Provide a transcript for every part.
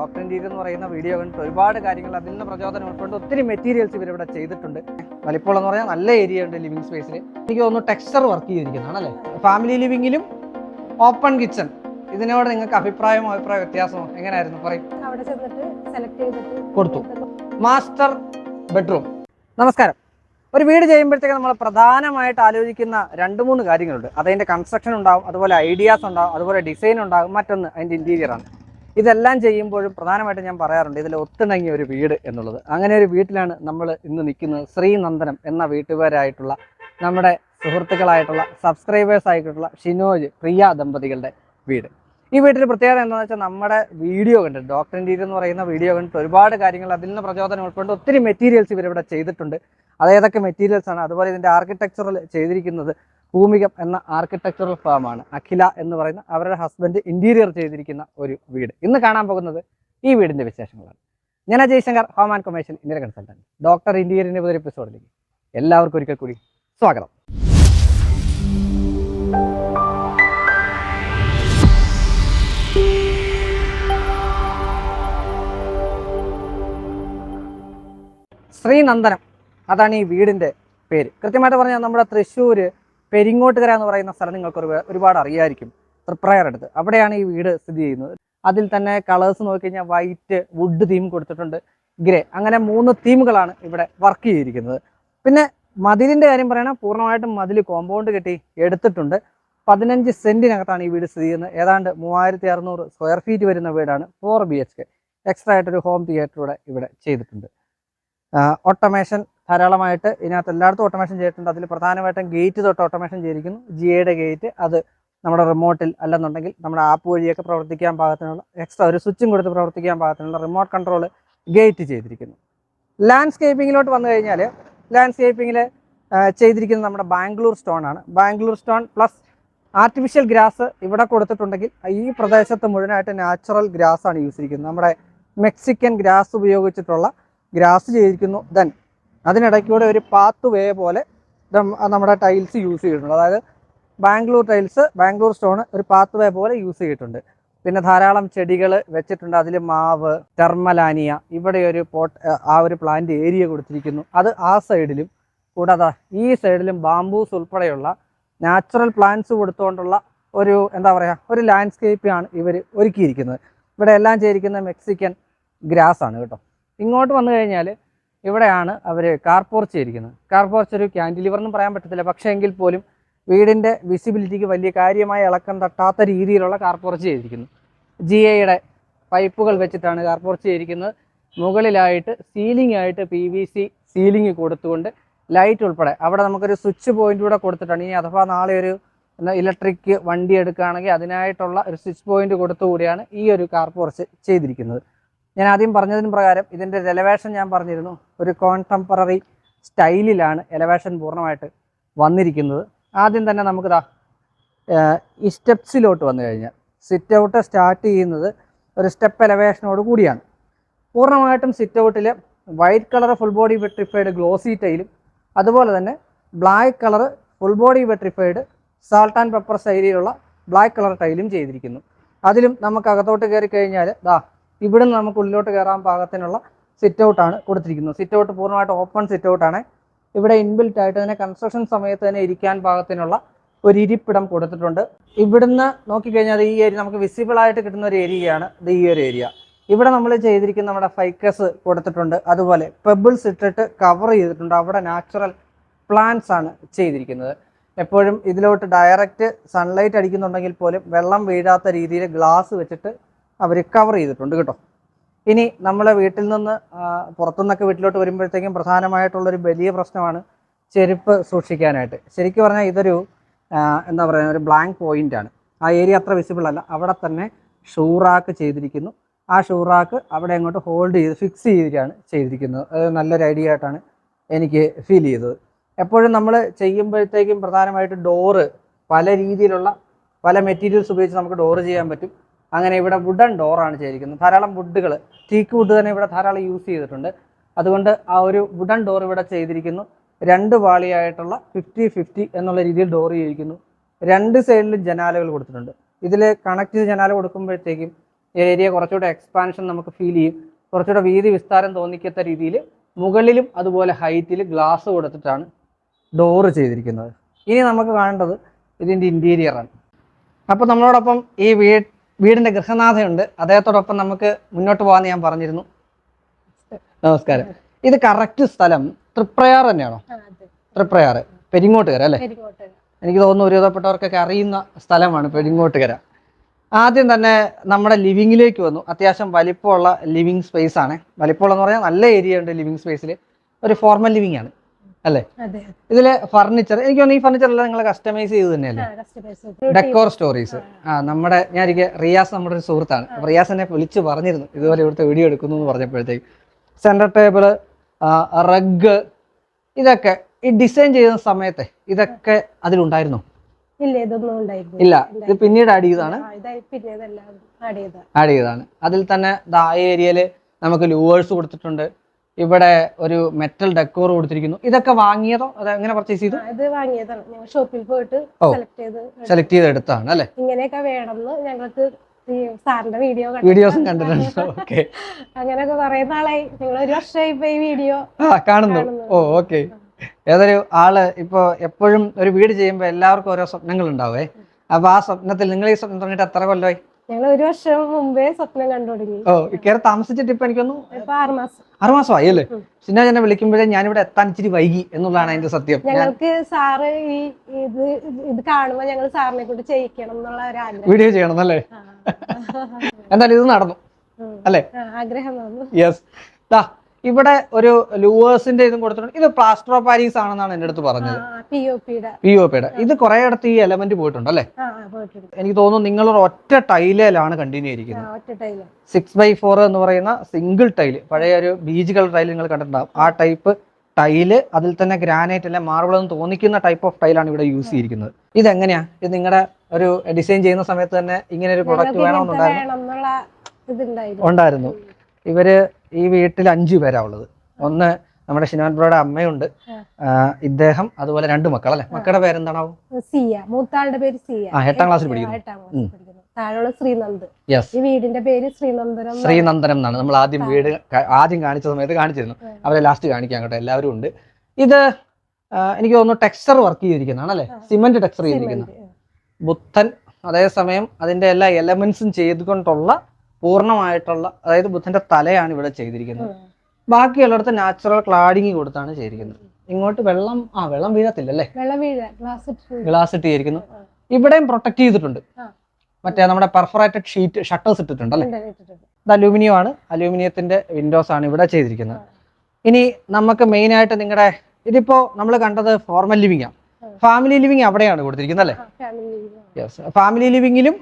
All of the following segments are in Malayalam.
ഡോക്ടർ ഇന്ത്യയിൽ എന്ന് പറയുന്ന വീഡിയോ കണ്ടിട്ട് ഒരുപാട് കാര്യങ്ങൾ അതിൽ നിന്ന് പ്രചോദനം ഉൾക്കൊണ്ട് ഒത്തിരി മെറ്റീരിയൽസ് ഇവരിവിടെ ചെയ്തിട്ടുണ്ട്. വലിപ്പോൾ എന്ന് പറഞ്ഞാൽ നല്ല ഏരിയ ഉണ്ട് ലിവിംഗ് സ്പേസിൽ എനിക്ക് തോന്നുന്നു ടെക്സ്ചർ വർക്ക് ചെയ്തിരിക്കുന്നതാണ് അല്ലേ? ഫാമിലി ലിവിങ്ങിലും ഓപ്പൺ കിച്ചൺ ഇതിനോട് നിങ്ങൾക്ക് അഭിപ്രായമോ അഭിപ്രായ വ്യത്യാസമോ? എങ്ങനെയായിരുന്നു? പറയും. അവിടെ ചെന്നിട്ട് സെലക്ട് ചെയ്തിട്ട് കൊടുത്തു. മാസ്റ്റർ ബെഡ്റൂം നമസ്കാരം. ഒരു വീട് ചെയ്യുമ്പോഴത്തേക്ക് നമ്മൾ പ്രധാനമായിട്ട് ആലോചിക്കുന്ന രണ്ട് മൂന്ന് കാര്യങ്ങളുണ്ട്. അതതിന്റെ കൺസ്ട്രക്ഷൻ ഉണ്ടാവും അതുപോലെ ഐഡിയാസ് ഉണ്ടാവും അതുപോലെ ഡിസൈൻ ഉണ്ടാവും മറ്റൊന്ന് അതിന്റെ ഇന്റീരിയർ ആണ്. ഇതെല്ലാം ചെയ്യുമ്പോഴും പ്രധാനമായിട്ട് ഞാൻ പറയാറുണ്ട് ഇതിൽ ഒത്തിണങ്ങിയ ഒരു വീട് എന്നുള്ളത്. അങ്ങനെ ഒരു വീട്ടിലാണ് നമ്മൾ ഇന്ന് നിൽക്കുന്നത്. ശ്രീനന്ദനം എന്ന വീട്ടുകാരായിട്ടുള്ള നമ്മുടെ സുഹൃത്തുക്കളായിട്ടുള്ള സബ്സ്ക്രൈബേഴ്സ് ആയിട്ടുള്ള ഷിനോജ് പ്രിയ ദമ്പതികളുടെ വീട്. ഈ വീട്ടിൽ പ്രത്യേകത എന്താണെന്ന് വെച്ചാൽ നമ്മുടെ വീഡിയോ കണ്ടിട്ട് ഡോക്ടർ ഇൻഡീരിയർ എന്ന് പറയുന്ന വീഡിയോ കണ്ടിട്ട് ഒരുപാട് കാര്യങ്ങൾ അതിൽ നിന്ന് പ്രചോദനം ഉൾക്കൊണ്ട് ഒത്തിരി മെറ്റീരിയൽസ് ഇവരിവിടെ ചെയ്തിട്ടുണ്ട്. അത് ഏതൊക്കെ മെറ്റീരിയൽസ് ആണ്? അതുപോലെ ഇതിന്റെ ആർക്കിടെക്ചറൽ ചെയ്തിരിക്കുന്നത് ഭൂമികം എന്ന ആർക്കിടെക്ചറൽ ഫാമാണ് അഖില എന്ന് പറയുന്ന അവരുടെ ഹസ്ബൻഡ് ഇന്റീരിയർ ചെയ്തിരിക്കുന്ന ഒരു വീട്. ഇന്ന് കാണാൻ പോകുന്നത് ഈ വീടിന്റെ വിശേഷങ്ങളാണ്. ഞാൻ Jayashankar home and commercial Indian consultant doctor ഇന്റീരിയറിന്റെ പുതിയ എപ്പിസോഡിലേക്ക് എല്ലാവർക്കും ഒരിക്കൽ കൂടി സ്വാഗതം. ശ്രീനന്ദനം. അതാണ് ഈ വീടിന്റെ പേര്. കൃത്യമായിട്ട് പറഞ്ഞാൽ നമ്മുടെ തൃശ്ശൂര് പെരിങ്ങോട്ടുകര എന്ന് പറയുന്ന സ്ഥലം നിങ്ങൾക്ക് ഒരു- ഒരുപാട് അറിയായിരിക്കും. തൃപ്രയർ അടുത്ത്. അവിടെയാണ് ഈ വീട് സ്ഥിതി ചെയ്യുന്നത്. അതിൽ തന്നെ കളേഴ്സ് നോക്കിക്കഴിഞ്ഞാൽ വൈറ്റ് വുഡ് തീം കൊടുത്തിട്ടുണ്ട്. ഗ്രേ അങ്ങനെ മൂന്ന് തീമുകളാണ് ഇവിടെ വർക്ക് ചെയ്തിരിക്കുന്നത്. പിന്നെ മതിലിന്റെ കാര്യം പറയണം പൂർണമായിട്ടും മതിൽ കോമ്പൗണ്ട് കെട്ടി എടുത്തിട്ടുണ്ട്. പതിനഞ്ച് സെന്റിനകത്താണ് ഈ വീട് സ്ഥിതി ചെയ്യുന്നത്. ഏതാണ്ട് മൂവായിരത്തി അറുന്നൂറ് സ്ക്വയർ ഫീറ്റ് വരുന്ന വീടാണ് four B H K extra ആയിട്ടൊരു ഹോം തിയേറ്റർ ഇവിടെ ഇവിടെ ചെയ്തിട്ടുണ്ട്. ഓട്ടോമേഷൻ ധാരാളമായിട്ട് ഇതിനകത്ത് എല്ലായിടത്തും ഓട്ടോമേഷൻ ചെയ്തിട്ടുണ്ട്. അതിൽ പ്രധാനമായിട്ടും ഗേറ്റ് തൊട്ട് ഓട്ടോമേഷൻ ചെയ്തിരിക്കുന്നു. ജിയുടെ ഗേറ്റ് അത് നമ്മുടെ റിമോട്ടിൽ അല്ലെന്നുണ്ടെങ്കിൽ നമ്മുടെ ആപ്പ് വഴിയൊക്കെ പ്രവർത്തിക്കാൻ പാകത്തിനുള്ള എക്സ്ട്രാ ഒരു സ്വിച്ചും കൊടുത്ത് പ്രവർത്തിക്കാൻ പാകത്തിനുള്ള റിമോട്ട് കൺട്രോൾ ഗേറ്റ് ചെയ്തിരിക്കുന്നു. ലാൻഡ്സ്കേപ്പിങ്ങിലോട്ട് വന്നു കഴിഞ്ഞാൽ ലാൻഡ്സ്കേപ്പിങ്ങിൽ ചെയ്തിരിക്കുന്നത് നമ്മുടെ ബാംഗ്ലൂർ സ്റ്റോൺ ആണ്. Bangalore stone plus artificial grass ഇവിടെ കൊടുത്തിട്ടുണ്ടെങ്കിൽ ഈ പ്രദേശത്ത് മുഴുവനായിട്ട് നാച്ചുറൽ ഗ്രാസ് ആണ് യൂസ് ചെയ്തിരിക്കുന്നത് നമ്മുടെ മെക്സിക്കൻ ഗ്രാസ് ഉപയോഗിച്ചിട്ടുള്ള ഗ്രാസ് ചെയ്തിരിക്കുന്നു. ദെൻ അതിനിടയ്ക്കൂടെ ഒരു പാത്ത് വേ പോലെ നമ്മുടെ ടൈൽസ് യൂസ് ചെയ്തിട്ടുണ്ട്. അതായത് ബാംഗ്ലൂർ ടൈൽസ് ബാംഗ്ലൂർ സ്റ്റോൺ ഒരു പാത്ത് വേ പോലെ യൂസ് ചെയ്തിട്ടുണ്ട്. പിന്നെ ധാരാളം ചെടികൾ വെച്ചിട്ടുണ്ട്. അതിൽ മാവ് ടെർമലാനിയ ഇവിടെ ഒരു പോട്ട് ആ ഒരു പ്ലാന്റ് ഏരിയ കൊടുത്തിരിക്കുന്നു. അത് ആ സൈഡിലും കൂടാതെ ഈ സൈഡിലും ബാംബൂസ് ഉൾപ്പെടെയുള്ള നാച്ചുറൽ പ്ലാന്റ്സ് കൊടുത്തുകൊണ്ടുള്ള ഒരു എന്താ പറയുക ഒരു ലാൻഡ്സ്കേപ്പാണ് ഇവർ ഒരുക്കിയിരിക്കുന്നത്. ഇവിടെ എല്ലാം ചേരിക്കുന്ന മെക്സിക്കൻ ഗ്രാസ് ആണ് കേട്ടോ. ഇങ്ങോട്ട് വന്നു കഴിഞ്ഞാൽ ഇവിടെയാണ് അവർ കാർപോർച്ച് ചെയ്തിരിക്കുന്നത്. കാർപോർച്ച് ഒരു ക്യാൻഡിലിവർ എന്നും പറയാൻ പറ്റത്തില്ല. പക്ഷേ എങ്കിൽ പോലും വീടിന്റെ വിസിബിലിറ്റിക്ക് വലിയ കാര്യമായ ഇളക്കം തട്ടാത്ത രീതിയിലുള്ള കാർ പോർച്ച് ചെയ്തിരിക്കുന്നു ജി എയുടെ പൈപ്പുകൾ വെച്ചിട്ടാണ് കാർ പോർച്ച് ചെയ്തിരിക്കുന്നത്. മുകളിലായിട്ട് സീലിംഗ് ആയിട്ട് പി വി സി സീലിംഗ് കൊടുത്തുകൊണ്ട് ലൈറ്റ് ഉൾപ്പെടെ. അവിടെ നമുക്കൊരു സ്വിച്ച് പോയിന്റ് കൂടെ കൊടുത്തിട്ടാണ്. ഇനി അഥവാ നാളെ ഒരു ഇലക്ട്രിക് വണ്ടി എടുക്കുകയാണെങ്കിൽ അതിനായിട്ടുള്ള ഒരു സ്വിച്ച് പോയിന്റ് കൊടുത്തുകൂടിയാണ് ഈ ഒരു കാർ പോർച്ച് ചെയ്തിരിക്കുന്നത്. ഞാൻ ആദ്യം പറഞ്ഞതിന് പ്രകാരം ഇതിന്റെ എലവേഷൻ ഞാൻ പറഞ്ഞിരുന്നു. ഒരു കോൺടെമ്പററി സ്റ്റൈലിലാണ് എലവേഷൻ പൂർണമായിട്ട് വന്നിരിക്കുന്നത്. ആദ്യം തന്നെ നമുക്ക് ദാ ഈ സ്റ്റെപ്സിലോട്ട് വന്നു കഴിഞ്ഞാൽ സിറ്റ് ഔട്ട് സ്റ്റാർട്ട് ചെയ്യുന്നത് ഒരു സ്റ്റെപ്പ് എലവേഷനോട് കൂടിയാണ്. പൂർണമായിട്ടും സിറ്റ് ഔട്ടിൽ white colour full body vitrified glossy ടൈലും അതുപോലെ തന്നെ black colour full body vitrified salt and pepper ശൈലിയിലുള്ള ബ്ലാക്ക് കളർ ടൈലും ചെയ്തിരിക്കുന്നു. അതിലും നമുക്ക് അകത്തോട്ട് കയറി കഴിഞ്ഞാൽ ദാ ഇവിടുന്ന് നമുക്ക് ഉള്ളിലോട്ട് കയറാൻ പാകത്തിനുള്ള സിറ്റ് ഔട്ടാണ് കൊടുത്തിരിക്കുന്നത്. സിറ്റ് ഔട്ട് പൂർണമായിട്ട് ഓപ്പൺ സിറ്റ് ഔട്ടാണ് ഇവിടെ ഇൻബിൽറ്റ് ആയിട്ട് തന്നെ കൺസ്ട്രക്ഷൻ സമയത്ത് തന്നെ ഇരിക്കാൻ പാകത്തിനുള്ള ഒരു ഇരിപ്പിടം കൊടുത്തിട്ടുണ്ട്. ഇവിടുന്ന് നോക്കിക്കഴിഞ്ഞാൽ ഈ ഏരിയ നമുക്ക് വിസിബിൾ ആയിട്ട് കിട്ടുന്ന ഒരു ഏരിയയാണ് ഇത് ഈ ഒരു ഏരിയ ഇവിടെ നമ്മൾ ചെയ്തിരിക്കുന്ന നമ്മുടെ ഫൈക്കസ് കൊടുത്തിട്ടുണ്ട്. അതുപോലെ പെബിൾസ് ഇട്ടിട്ട് കവർ ചെയ്തിട്ടുണ്ട്. അവിടെ നാച്ചുറൽ പ്ലാന്റ്സ് ആണ് ചെയ്തിരിക്കുന്നത്. എപ്പോഴും ഇതിലോട്ട് ഡയറക്റ്റ് സൺലൈറ്റ് അടിക്കുന്നുണ്ടെങ്കിൽ പോലും വെള്ളം വീഴാത്ത രീതിയിൽ ഗ്ലാസ് വെച്ചിട്ട് അവർ കവർ ചെയ്തിട്ടുണ്ട് കേട്ടോ. ഇനി നമ്മളെ വീട്ടിൽ നിന്ന് പുറത്തുനിന്നൊക്കെ വീട്ടിലോട്ട് വരുമ്പോഴത്തേക്കും പ്രധാനമായിട്ടുള്ളൊരു വലിയ പ്രശ്നമാണ് ചെരുപ്പ് സൂക്ഷിക്കാനായിട്ട്. ശരിക്കും പറഞ്ഞാൽ ഇതൊരു എന്താ പറയുക ഒരു ബ്ലാങ്ക് പോയിന്റാണ് ആ ഏരിയ അത്ര വിസിബിൾ അല്ല. അവിടെ തന്നെ ഷൂറാക്ക് ചെയ്തിരിക്കുന്നു. ആ ഷൂറാക്ക് അവിടെ അങ്ങോട്ട് ഹോൾഡ് ചെയ്ത് ഫിക്സ് ചെയ്തിട്ടാണ് ചെയ്തിരിക്കുന്നത്. അത് നല്ലൊരു ഐഡിയ ആയിട്ടാണ് എനിക്ക് ഫീൽ ചെയ്തത്. എപ്പോഴും നമ്മൾ ചെയ്യുമ്പോഴത്തേക്കും പ്രധാനമായിട്ട് ഡോറ് പല രീതിയിലുള്ള പല മെറ്റീരിയൽസ് ഉപയോഗിച്ച് നമുക്ക് ഡോറ് ചെയ്യാൻ പറ്റും. അങ്ങനെ ഇവിടെ വുഡൻ ഡോറാണ് ചെയ്തിരിക്കുന്നത്. ധാരാളം വുഡുകൾ ടീക്ക് വുഡ് തന്നെ ഇവിടെ ധാരാളം യൂസ് ചെയ്തിട്ടുണ്ട്. അതുകൊണ്ട് ആ ഒരു വുഡൻ ഡോർ ഇവിടെ ചെയ്തിരിക്കുന്നു. രണ്ട് പാളിയായിട്ടുള്ള ഫിഫ്റ്റി ഫിഫ്റ്റി എന്നുള്ള രീതിയിൽ ഡോർ ചെയ്തിരിക്കുന്നു. രണ്ട് സൈഡിലും ജനാലകൾ കൊടുത്തിട്ടുണ്ട്. ഇതിൽ കണക്ട് ചെയ്ത് ജനാല കൊടുക്കുമ്പോഴത്തേക്കും ഏരിയ കുറച്ചുകൂടെ എക്സ്പാൻഷൻ നമുക്ക് ഫീൽ ചെയ്യും. കുറച്ചുകൂടെ വീതി വിസ്താരം തോന്നിക്കത്ത രീതിയിൽ മുകളിലും അതുപോലെ ഹൈറ്റിൽ ഗ്ലാസ് കൊടുത്തിട്ടാണ് ഡോറ് ചെയ്തിരിക്കുന്നത്. ഇനി നമുക്ക് കാണേണ്ടത് ഇതിന്റെ ഇന്റീരിയറാണ് അപ്പോൾ നമ്മളോടൊപ്പം ഈ വീ വീടിന്റെ ഗൃഹനാഥയുണ്ട്. അദ്ദേഹത്തോടൊപ്പം നമുക്ക് മുന്നോട്ട് പോകാമെന്ന് ഞാൻ പറഞ്ഞിരുന്നു. നമസ്കാരം. ഇത് കറക്റ്റ് സ്ഥലം തൃപ്രയാർ തന്നെയാണോ. തൃപ്രയാർ. പെരിങ്ങോട്ടുകര അല്ലേ. എനിക്ക് തോന്നുന്നു ഒരുവിധപ്പെട്ടവർക്കൊക്കെ അറിയുന്ന സ്ഥലമാണ് പെരിങ്ങോട്ടുകര. ആദ്യം തന്നെ നമ്മുടെ ലിവിങ്ങിലേക്ക് വന്നു. അത്യാവശ്യം വലിപ്പമുള്ള ലിവിങ് സ്പേസ് ആണ്. വലിപ്പമുള്ളതെന്ന് പറഞ്ഞാൽ നല്ല ഏരിയ ഉണ്ട് ലിവിങ് സ്പേസിൽ ഒരു ഫോർമൽ ലിവിങ് ആണ്. അല്ലേ? ഇതിൽ ഫർണിച്ചർ എനിക്ക് തോന്നുന്നു ഈ ഫർണിച്ചർ എല്ലാം നിങ്ങൾ കസ്റ്റമൈസ് ചെയ്ത് തന്നെയല്ലേ? ഡെക്കോർ സ്റ്റോറീസ് ആ. നമ്മുടെ ഞാൻ ഇരിക്കുക റിയാസ് നമ്മുടെ ഒരു സുഹൃത്താണ്. റിയാസ് എന്നെ വിളിച്ചു പറഞ്ഞിരുന്നു. ഇതുപോലെ ഇവിടുത്തെ വീഡിയോ എടുക്കുന്നു എന്ന് പറഞ്ഞപ്പോഴത്തേക്ക്. സെന്റർ ടേബിൾ റഗ് ഇതൊക്കെ ഈ ഡിസൈൻ ചെയ്യുന്ന സമയത്തെ ഇതൊക്കെ അതിലുണ്ടായിരുന്നു? ഇല്ല ഇതൊന്നും. ഇല്ല ഇത് പിന്നീട് ആഡ് ചെയ്താണ് ആഡ് ചെയ്തതാണ്. അതിൽ തന്നെ ദാ ഏരിയയിൽ നമുക്ക് ലൂവേഴ്സ് കൊടുത്തിട്ടുണ്ട്. ഇവിടെ ഒരു മെറ്റൽ ഡെക്കോർ കൊടുത്തിരിക്കുന്നു. ഇതൊക്കെ വാങ്ങിയതോ? അത് എങ്ങനെ പർച്ചേസ് ചെയ്തു? ഇത് വാങ്ങിയതാണ്. ഞങ്ങൾ ഷോപ്പിൽ പോയിട്ട് സെലക്ട് ചെയ്ത് സെലക്ട് ചെയ്ത് എടുത്താണ് അല്ലേ? ഇങ്ങനെയൊക്കെ വേണമെന്ന് ഞങ്ങൾക്ക് സാറിന്റെ വീഡിയോ വീഡിയോസും കണ്ടിട്ടുണ്ട്. ഓക്കെ അങ്ങനെയൊക്കെ കുറെ നാളായി. നിങ്ങൾ ഒരു വർഷമായി ഈ വീഡിയോ കാണുന്നു. ഓ ഓക്കെ ഏതൊരു ആൾ ഇപ്പൊ എപ്പോഴും ഒരു വീട് ചെയ്യുമ്പോൾ എല്ലാവർക്കും ഓരോ സ്വപ്നങ്ങൾ ഉണ്ടാവേ അപ്പൊ ആ സ്വപ്നത്തിൽ നിങ്ങൾ ഈ സ്വപ്നം തുടങ്ങിയിട്ട് എത്ര കൊല്ലമായി ഞങ്ങൾ ഒരു വർഷം മുമ്പേ സ്വപ്നം കണ്ടു തുടങ്ങി. ഓ കയറി താമസിച്ചിട്ട് ഇപ്പൊ എനിക്കൊന്നും ആറ് മാസം. മാസമായി അല്ലേ? സിന്ന എന്നെ വിളിക്കുമ്പോഴേ ഞാനിവിടെ എത്താൻ ഇച്ചിരി വൈകി എന്നുള്ളതാണ് അതിന്റെ സത്യം. ഞങ്ങൾക്ക് സാറ് ഈ ഇത് ഇത് കാണുമ്പോ ഞങ്ങൾ സാറിനെ കൊണ്ട് ചെയ്യിക്കണം എന്നുള്ള ഒരു ആഗ്രഹം. വീഡിയോ ചെയ്യണം അല്ലേ. എന്തായാലും ഇത് നടന്നു അല്ലേ? ആഗ്രഹം യെസ് ഇവിടെ ഒരു ലൂവേഴ്സിന്റെ ഇതും കൊടുത്തിട്ടുണ്ട്. ഇത് പ്ലാസ്റ്റർ ഓഫ് പാരീസ് ആണെന്നാണ് എന്റെ അടുത്ത് പറഞ്ഞത്. പി ഒ പിയുടെ ഇത് കുറെ ഇടത്ത് ഈ എലമെന്റ് പോയിട്ടുണ്ട് അല്ലേ? എനിക്ക് തോന്നുന്നു നിങ്ങൾ ഒറ്റ ടൈലേലാണ് കണ്ടിന്യൂ ചെയ്തിരിക്കുന്നത് സിക്സ് ബൈ ഫോർ എന്ന് പറയുന്ന സിംഗിൾ ടൈൽ പഴയ ഒരു ബീജ് കളർ ടൈൽ നിങ്ങൾ കണ്ടിട്ടുണ്ടാവും. ആ ടൈപ്പ് ടൈൽ അതിൽ തന്നെ ഗ്രാനൈറ്റ് അല്ലെ മാർബിൾ എന്ന് തോന്നിക്കുന്ന ടൈപ്പ് ഓഫ് ടൈലാണ് ഇവിടെ യൂസ് ചെയ്തിരിക്കുന്നത്. ഇത് ഇതെങ്ങനെയാ? ഇത് നിങ്ങളുടെ ഒരു ഡിസൈൻ ചെയ്യുന്ന സമയത്ത് തന്നെ ഇങ്ങനെ ഒരു പ്രൊഡക്റ്റ് വേണമെന്നുണ്ടായിരുന്നു. വേണം ഉണ്ടായിരുന്നു. ഇവർ ഈ വീട്ടിൽ അഞ്ചു പേരാ ഉള്ളത്. ഒന്ന് നമ്മുടെ ഷിനാൻ ബ്രോയുടെ അമ്മയുണ്ട്. ഇദ്ദേഹം അതുപോലെ രണ്ട് മക്കൾ അല്ലെ? മക്കളുടെ പേരെന്താണാവും? സിയ മൂത്താളുടെ പേര് സിയ. ആ, എട്ടാം ക്ലാസ്സിൽ പഠിക്കുന്നു. താഴെയുള്ള ശ്രീനന്ദ്. ഈ വീടിന്റെ പേര് ശ്രീനന്ദനം എന്നാണ്. ശ്രീനന്ദനം എന്നാണ്. നമ്മൾ ആദ്യം വീട് ആദ്യം കാണിച്ച സമയത്ത് കാണിച്ചിരുന്നു. അവരെ ലാസ്റ്റ് കാണിക്കാൻ കേട്ടോ. എല്ലാവരും ഉണ്ട്. ഇത് എനിക്ക് തോന്നുന്നു ടെക്സ്ചർ വർക്ക് ചെയ്തിരിക്കുന്നതാണ് അല്ലേ. സിമെന്റ് ടെക്സ്ചർ ചെയ്തിരിക്കുന്നത് ബുദ്ധൻ അതേസമയം അതിന്റെ എല്ലാ എലമെന്റ്സും ചെയ്തുകൊണ്ടുള്ള പൂർണമായിട്ടുള്ള അതായത് ബുദ്ധന്റെ തലയാണ് ഇവിടെ ചെയ്തിരിക്കുന്നത്. ബാക്കിയുള്ളിടത്ത് നാച്ചുറൽ ക്ലാഡിങ് കൊടുത്താണ് ചെയ്തിരിക്കുന്നത്. ഇങ്ങോട്ട് വെള്ളം ആ വെള്ളം വീഴത്തില്ല അല്ലേ ഗ്ലാസ് ഇട്ട് ചെയ്തിരിക്കുന്നു. ഇവിടെയും പ്രൊട്ടക്ട് ചെയ്തിട്ടുണ്ട്. മറ്റേ നമ്മുടെ പെർഫറേറ്റഡ് ഷീറ്റ് ഷട്ടേഴ്സ് ഇട്ടിട്ടുണ്ട്. അല്ലേ. ഇത് അലൂമിനിയം ആണ്. അലൂമിനിയത്തിന്റെ വിൻഡോസ് ആണ് ഇവിടെ ചെയ്തിരിക്കുന്നത്. ഇനി നമുക്ക് മെയിൻ ആയിട്ട് നിങ്ങളുടെ ഇതിപ്പോ നമ്മൾ കണ്ടത് ഫോർമൽ ലിവിംഗ് ആണ് ഫാമിലി ലിവിംഗ് അവിടെയാണ് കൊടുത്തിരിക്കുന്നത് അല്ലേ? യെസ് ഫാമിലി ലിവിങ്ങിലും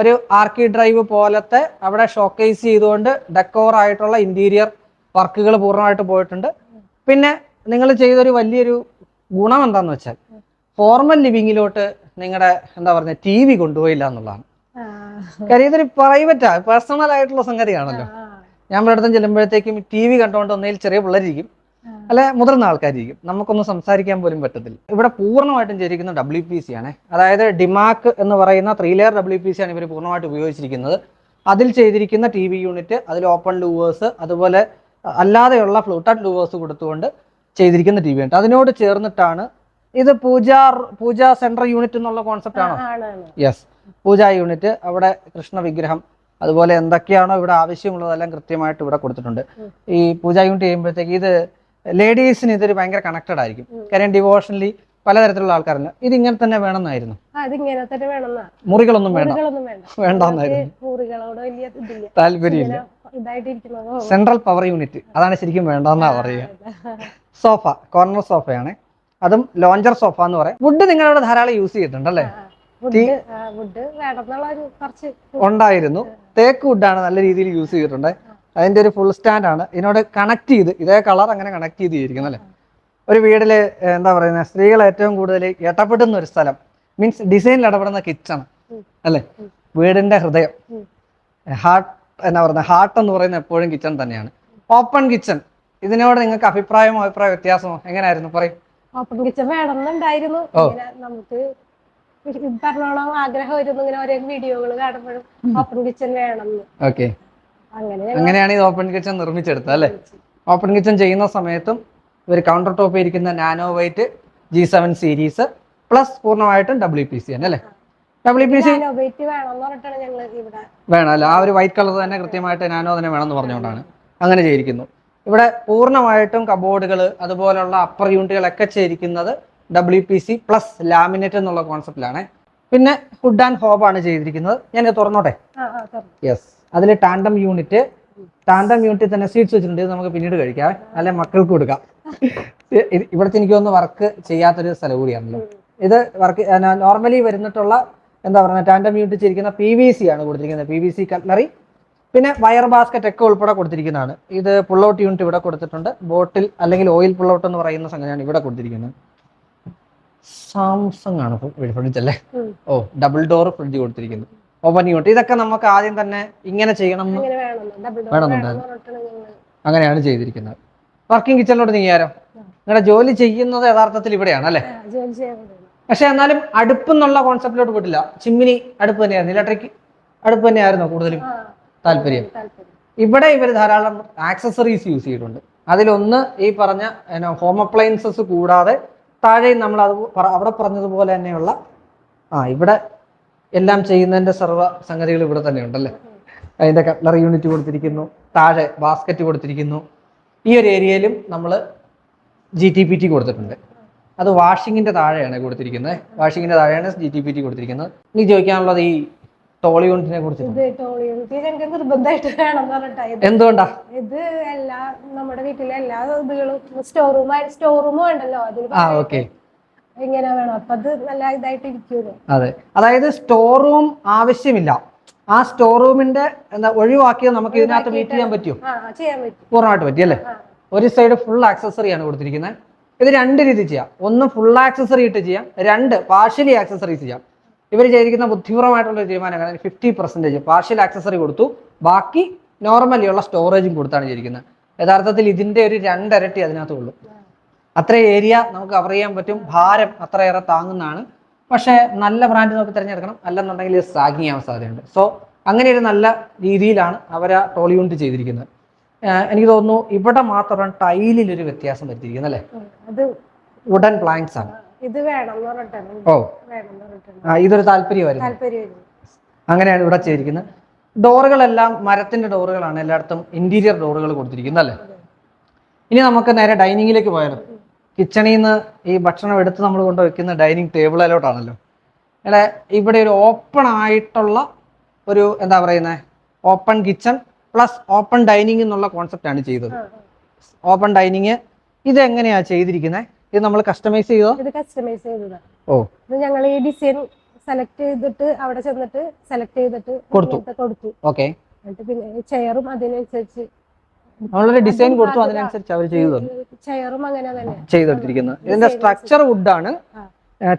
ഒരു ആർക്കി ഡ്രൈവ് പോലത്തെ അവിടെ ഷോക്കേസ് ചെയ്തുകൊണ്ട് ഡെക്കോർ ആയിട്ടുള്ള ഇന്റീരിയർ വർക്കുകൾ പൂർണമായിട്ട് പോയിട്ടുണ്ട് പിന്നെ നിങ്ങൾ ചെയ്തൊരു വലിയൊരു ഗുണം എന്താന്ന് വെച്ചാൽ ഫോർമൽ ലിവിങ്ങിലോട്ട് നിങ്ങളുടെ എന്താ പറഞ്ഞ ടി വി കൊണ്ടുപോയില്ല എന്നുള്ളതാണ്. കാര്യം ഇതൊരു പ്രൈവറ്റാ പേഴ്സണൽ ആയിട്ടുള്ള സംഗതിയാണല്ലോ ഞാൻ ഇവിടെ അടുത്തും ചെല്ലുമ്പോഴത്തേക്കും ടി വി കണ്ടുകൊണ്ട് ഒന്നേൽ ചെറിയ പിള്ളേരിക്കും. അല്ലെ മുതിർന്ന ആൾക്കാരിക്കും നമുക്കൊന്നും സംസാരിക്കാൻ പോലും പറ്റത്തില്ല. ഇവിടെ പൂർണമായിട്ടും ചെയ്തിരിക്കുന്ന ഡബ്ല്യു പി സി ആണ്. അതായത് ഡിമാക്ക് എന്ന് പറയുന്ന three layer W P C ആണ് ഇവർ പൂർണമായിട്ട് ഉപയോഗിച്ചിരിക്കുന്നത്. അതിൽ ചെയ്തിരിക്കുന്ന ടി വി യൂണിറ്റ് അതിൽ ഓപ്പൺ ലൂവേഴ്സ് അതുപോലെ അല്ലാതെയുള്ള ഫ്ലൂട്ടഡ് ലൂവേഴ്സ് കൊടുത്തുകൊണ്ട് ചെയ്തിരിക്കുന്ന ടി വി യൂണിറ്റ് അതിനോട് ചേർന്നിട്ടാണ് ഇത് പൂജ പൂജ സെൻട്രൽ യൂണിറ്റ് എന്നുള്ള കോൺസെപ്റ്റ് ആണ്. യെസ് പൂജ യൂണിറ്റ് അവിടെ കൃഷ്ണ വിഗ്രഹം അതുപോലെ എന്തൊക്കെയാണോ ഇവിടെ ആവശ്യമുള്ളതെല്ലാം കൃത്യമായിട്ട് ഇവിടെ കൊടുത്തിട്ടുണ്ട്. ഈ പൂജ യൂണിറ്റ് ചെയ്യുമ്പോഴത്തേക്ക് ഇത് ലേഡീസിന് ഇതൊരു ഭയങ്കര കണക്റ്റഡ് ആയിരിക്കും. കാര്യം ഡിവോഷണലി പലതരത്തിലുള്ള ആൾക്കാരുണ്ട്. ഇത് ഇങ്ങനെ തന്നെ വേണമെന്നായിരുന്നു. തന്നെ വേണമെന്നാ. മുറികളൊന്നും വേണ്ട. വേണ്ടെന്നായിരുന്നു. താല്പര്യമില്ല. സെൻട്രൽ പവർ യൂണിറ്റ് അതാണ് ശരിക്കും വേണ്ടെന്നാ പറയുക. സോഫ കോർണർ സോഫയാണ് അതും ലോഞ്ചർ സോഫ എന്ന് പറയാം. വുഡ് നിങ്ങളവിടെ ധാരാളം യൂസ് ചെയ്തിട്ടുണ്ട് അല്ലേ ഉണ്ടായിരുന്നു. തേക്ക് വുഡാണ് നല്ല രീതിയിൽ യൂസ് ചെയ്തിട്ടുണ്ട്. അതിന്റെ ഒരു ഫുൾ സ്റ്റാൻഡ് ആണ്. ഇതിനോട് കണക്ട് ചെയ്ത് ഇതേ കളർ അങ്ങനെ കണക്ട് ചെയ്ത് ചെയ്തിരിക്കുന്നത് അല്ലേ? ഒരു വീടിൽ എന്താ പറയുന്നത് സ്ത്രീകൾ ഏറ്റവും കൂടുതൽ ഇടപെടുന്ന ഒരു സ്ഥലം മീൻസ് ഡിസൈനിൽ ഇടപെടുന്ന കിച്ചൺ അല്ലേ? വീടിന്റെ ഹൃദയം. ഹാർട്ട് എന്നാ പറയുന്നത് ഹാർട്ട് എന്ന് പറയുന്നത് എപ്പോഴും കിച്ചൺ തന്നെയാണ്. ഓപ്പൺ കിച്ചൺ ഇതിനോട് നിങ്ങൾക്ക് അഭിപ്രായമോ അഭിപ്രായ വ്യത്യാസമോ എങ്ങനെയായിരുന്നു? പറയും. ഓപ്പൺ കിച്ചൺ വേണമെന്നുണ്ടായിരുന്നു. നമുക്ക് പറഞ്ഞോളം ആഗ്രഹം വരുന്നു ഇങ്ങനെ ഓരോ വീഡിയോകൾ കാണുമ്പോഴും ഓപ്പൺ കിച്ചൺ വേണം ഓക്കെ അങ്ങനെയാണ് ഈ ഓപ്പൺ കിച്ചൺ നിർമ്മിച്ചെടുത്തത് അല്ലേ? ഓപ്പൺ കിച്ചൺ ചെയ്യുന്ന സമയത്തും ഒരു കൗണ്ടർ ടോപ്പ് ഇരിക്കുന്ന nano white G seven series plus പൂർണമായിട്ടും W P C തന്നെ അല്ലേ? ഡബ്ല്യു പി സി വേണം അല്ല ആ ഒരു വൈറ്റ് കളർ തന്നെ കൃത്യമായിട്ട് നാനോ തന്നെ വേണം എന്ന് പറഞ്ഞുകൊണ്ടാണ് അങ്ങനെ ചെയ്തിരിക്കുന്നു. ഇവിടെ പൂർണമായിട്ടും കബോർഡുകൾ അതുപോലുള്ള അപ്പർ യൂണിറ്റുകളൊക്കെ ചെയ്തിരിക്കുന്നത് W P C plus laminate എന്നുള്ള കോൺസെപ്റ്റിലാണ് പിന്നെ ഹുഡ് ആൻഡ് ഹോബാണ് ആണ് ചെയ്തിരിക്കുന്നത്. ഞാൻ തുറന്നോട്ടെ. യെസ് അതിൽ ടാൻഡം യൂണിറ്റ് ടാൻഡം യൂണിറ്റിൽ തന്നെ സീറ്റ്സ് വെച്ചിട്ടുണ്ട്. നമുക്ക് പിന്നീട് കഴിക്കാം. അല്ലെ മക്കൾക്ക് കൊടുക്കാം. ഇവിടെ ഇവിടുത്തെ എനിക്ക് തോന്നുന്നു വർക്ക് ചെയ്യാത്തൊരു സ്ഥലം കൂടിയാണല്ലോ. ഇത് വർക്ക് നോർമലി വരുന്നിട്ടുള്ള എന്താ പറയുക ടാൻഡം യൂണിറ്റ് ചെയ്തിരിക്കുന്ന പി വി സി ആണ് കൊടുത്തിരിക്കുന്നത്. പി വി സി കട്ട്ലറി പിന്നെ വയർ ബാസ്ക്കറ്റ് ഒക്കെ ഉൾപ്പെടെ കൊടുത്തിരിക്കുന്നതാണ്. ഇത് പുള്ളൗട്ട് യൂണിറ്റ് ഇവിടെ കൊടുത്തിട്ടുണ്ട്. ബോട്ടിൽ അല്ലെങ്കിൽ ഓയിൽ പുള്ളൗട്ട് എന്ന് പറയുന്ന സംഗതിയാണ് ഇവിടെ കൊടുത്തിരിക്കുന്നത്. സാംസങ് ആണ് ഫ്രിഡ്ജ് അല്ലേ? ഓ ഡബിൾ ഡോർ ഫ്രിഡ്ജ് കൊടുത്തിരിക്കുന്നു. ഓപ്പൺ ഉണ്ട് ഇതൊക്കെ നമുക്ക് ആദ്യം തന്നെ ഇങ്ങനെ ചെയ്യണം. വേണമെന്നുണ്ടായിരുന്നു അങ്ങനെയാണ് ചെയ്തിരിക്കുന്നത്. വർക്കിംഗ് കിച്ചണിലോട്ട് നീങ്ങിയാരോ നിങ്ങളുടെ ജോലി ചെയ്യുന്നത് യഥാർത്ഥത്തിൽ ഇവിടെയാണ് അല്ലേ. പക്ഷെ എന്നാലും അടുപ്പ് എന്നുള്ള കോൺസെപ്റ്റിലോട്ട് പോയിട്ടില്ല. ചിമ്മിനി അടുപ്പ് തന്നെയായിരുന്നു. ഇലക്ട്രിക് അടുപ്പ് തന്നെയായിരുന്നു കൂടുതലും താല്പര്യം. ഇവിടെ ഇവർ ധാരാളം ആക്സസറീസ് യൂസ് ചെയ്തിട്ടുണ്ട്. അതിലൊന്ന് ഈ പറഞ്ഞ ഹോം അപ്ലയൻസസ് കൂടാതെ താഴെ നമ്മൾ അത് അവിടെ പറഞ്ഞതുപോലെ തന്നെയുള്ള ആ ഇവിടെ എല്ലാം ചെയ്യുന്നതിന്റെ സർവ സംഗതികൾ ഇവിടെ തന്നെ ഉണ്ടല്ലേ അതിന്റെ കട്ട്ലറി യൂണിറ്റ് കൊടുത്തിരിക്കുന്നു താഴെ ബാസ്ക്കറ്റ് കൊടുത്തിരിക്കുന്നു. ഈ ഒരു ഏരിയയിലും നമ്മൾ ജി ടി പി ടി കൊടുത്തിട്ടുണ്ട്. അത് വാഷിങ്ങിന്റെ താഴെയാണ് കൊടുത്തിരിക്കുന്നത്. വാഷിങ്ങിന്റെ താഴെയാണ് ജി ടി പി ടി കൊടുത്തിരിക്കുന്നത്. ഇനി ചോദിക്കാനുള്ളത് ഈ യൂണിറ്റിനെ ടോളി നിർബന്ധമായിട്ട് വേണം ഇത്. എന്തുകൊണ്ടാ? ഇത് എല്ലാ നമ്മുടെ വീട്ടിലെ എല്ലാ ഇതുകളും സ്റ്റോർ റൂം സ്റ്റോർ റൂമും ഉണ്ടല്ലോ അതിൽ ആ ഓക്കെ ഇങ്ങനെ വേണം? അപ്പൊ അത് നല്ല ഇതായിട്ട് ഇരിക്കുമല്ലോ അതെ. അതായത് സ്റ്റോർ റൂം ആവശ്യമില്ല. ആ സ്റ്റോർ റൂമിന്റെ എന്താ ഒഴിവാക്കിയത് നമുക്ക് ഇതിനകത്ത് മീറ്റ് ചെയ്യാൻ പറ്റുമോ ചെയ്യാൻ പറ്റും. പൂർണമായിട്ട് പറ്റി അല്ലേ? ഒരു സൈഡ് ഫുൾ ആക്സസറി ആണ് കൊടുത്തിരിക്കുന്നത്. ഇത് രണ്ട് രീതി ചെയ്യാം. ഒന്ന് ഫുൾ ആക്സസറി ഇട്ട് ചെയ്യാം. രണ്ട് പാർഷ്യലി ആക്സസറി ചെയ്യാം. ഇവർ ചെയ്തിരിക്കുന്ന ബുദ്ധിപരമായിട്ടുള്ള തീരുമാനമാണ് ഫിഫ്റ്റി പെർസെന്റേജ് പാർഷ്യൽ ആക്സസറി കൊടുത്തു. ബാക്കി നോർമലി ഉള്ള സ്റ്റോറേജും കൊടുത്താണ് ചെയ്തിരിക്കുന്നത്. യഥാർത്ഥത്തിൽ ഇതിന്റെ ഒരു രണ്ടരട്ടി അതിനകത്ത് ഉള്ളൂ അത്ര ഏരിയ നമുക്ക് കവർ ചെയ്യാൻ പറ്റും. ഭാരം അത്രയേറെ താങ്ങുന്നതാണ്. പക്ഷേ നല്ല ബ്രാൻഡ് നമുക്ക് തിരഞ്ഞെടുക്കണം. അല്ലെന്നുണ്ടെങ്കിൽ സാഗിങ് ആവാൻ സാധ്യതയുണ്ട്. സോ അങ്ങനെ ഒരു നല്ല രീതിയിലാണ് അവർ ആ ടോൾ യൂണിറ്റ് ചെയ്തിരിക്കുന്നത്. എനിക്ക് തോന്നുന്നു ഇവിടെ മാത്രമാണ് ടൈലിൽ ഒരു വ്യത്യാസം വരുത്തിയിരിക്കുന്നത് അല്ലേ? അത് വുഡൻ പ്ലാങ്ക്സ് ആണ്. ഇത് വേണം ഓ. ഇതൊരു താല്പര്യമായിരുന്നു. താല്പര്യം അങ്ങനെയാണ് ഇവിടെ ചെയ്തിരിക്കുന്നത്. ഡോറുകളെല്ലാം മരത്തിന്റെ ഡോറുകളാണ്. എല്ലായിടത്തും ഇന്റീരിയർ ഡോറുകൾ കൊടുത്തിരിക്കുന്നത് അല്ലേ? ഇനി നമുക്ക് നേരെ ഡൈനിങ്ങിലേക്ക് പോയാലോ. കിച്ചണിൽ നിന്ന് ഈ ഭക്ഷണം എടുത്ത് നമ്മൾ കൊണ്ട് വെക്കുന്ന ഡൈനിങ് ടേബിളിലോട്ടാണല്ലോ അല്ലെ ഇവിടെ ഒരു ഓപ്പൺ ആയിട്ടുള്ള ഒരു എന്താ പറയുന്നത് open kitchen plus open dining എന്നുള്ള കോൺസെപ്റ്റാണ് ചെയ്തത്. ഓപ്പൺ ഡൈനിങ് ഇത് എങ്ങനെയാ ചെയ്തിരിക്കുന്നത് ഇത് നമ്മൾ കസ്റ്റമൈസ് ചെയ്തോ ഇത് കസ്റ്റമൈസ് ചെയ്തത്. ഓ. ഇത് ഞങ്ങൾ ഈ ഡിസൈൻ സെലക്ട് ചെയ്തിട്ട് അവിടെ ചെന്നിട്ട് സെലക്ട് ചെയ്തിട്ട് കൊടുത്തു. കൊടുത്തു. ഓക്കെ എന്നിട്ട് പിന്നെ ചെയറും അതിനനുസരിച്ച് നമ്മളൊരു ഡിസൈൻ കൊടുത്തു അതിനനുസരിച്ച് അവർ ചെയ്തു തന്നു. ചെയറും അങ്ങനെ തന്നെ. ചെയ്തെടുത്തിരിക്കുന്നത് ഇതിന്റെ സ്ട്രക്ചർ വുഡാണ്.